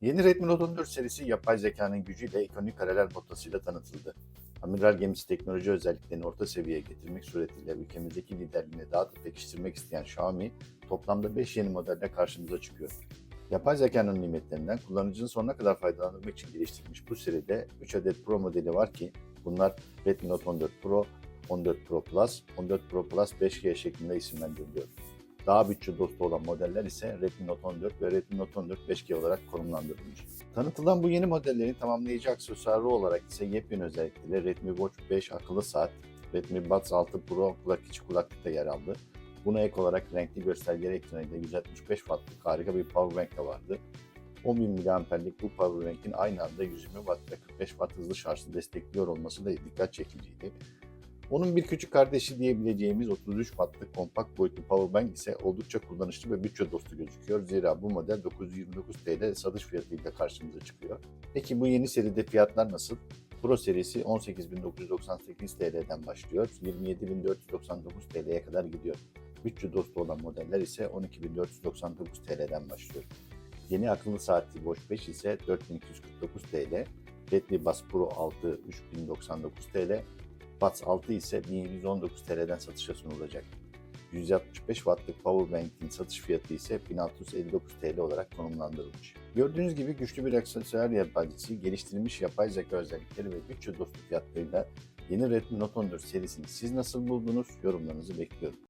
Yeni Redmi Note 14 serisi yapay zekanın gücüyle ikonik kareler motasıyla tanıtıldı. Amiral gemisi teknoloji özelliklerini orta seviyeye getirmek suretiyle ülkemizdeki liderliğini daha da pekiştirmek isteyen Xiaomi toplamda 5 yeni modelle karşımıza çıkıyor. Yapay zekanın nimetlerinden kullanıcının sonuna kadar faydalanabilmek için geliştirilmiş bu seride 3 adet Pro modeli var ki bunlar Redmi Note 14 Pro, 14 Pro Plus, 14 Pro Plus 5G şeklinde isimlendiriliyor. Daha bütçe dostu olan modeller ise Redmi Note 14 ve Redmi Note 14 5G olarak konumlandırılmış. Tanıtılan bu yeni modellerin tamamlayıcı aksesuarı olarak ise yepyeni özellikleri Redmi Watch 5 akıllı saat, Redmi Buds 6 Pro kulak içi kulaklıkta yer aldı. Buna ek olarak renkli göstergeli ekranıyla 165 wattlık harika bir powerbank de vardı. 10.000 mAh'lik bu powerbank'in aynı anda 120 watt ve 45 watt hızlı şarjı destekliyor olması da dikkat çekiciydi. Onun bir küçük kardeşi diyebileceğimiz 33 wattlık kompakt boyutlu powerbank ise oldukça kullanışlı ve bütçe dostu gözüküyor. Zira bu model 929 TL satış fiyatıyla karşımıza çıkıyor. Peki bu yeni seride fiyatlar nasıl? Pro serisi 18.998 TL'den başlıyor. 27.499 TL'ye kadar gidiyor. Bütçe dostu olan modeller ise 12.499 TL'den başlıyor. Yeni akıllı saati Watch 5 ise 4249 TL. Redmi Buds Pro 6 3099 TL. Buds 6 ise 1719 TL'den satışa sunulacak. 165 wattlık powerbank'in satış fiyatı ise 1659 TL olarak konumlandırılmış. Gördüğünüz gibi güçlü bir aksesuar yapaycısı, geliştirilmiş yapay zeka özellikleri ve bütçe dostu fiyatlarıyla yeni Redmi Note 14 serisini siz nasıl buldunuz? Yorumlarınızı bekliyorum.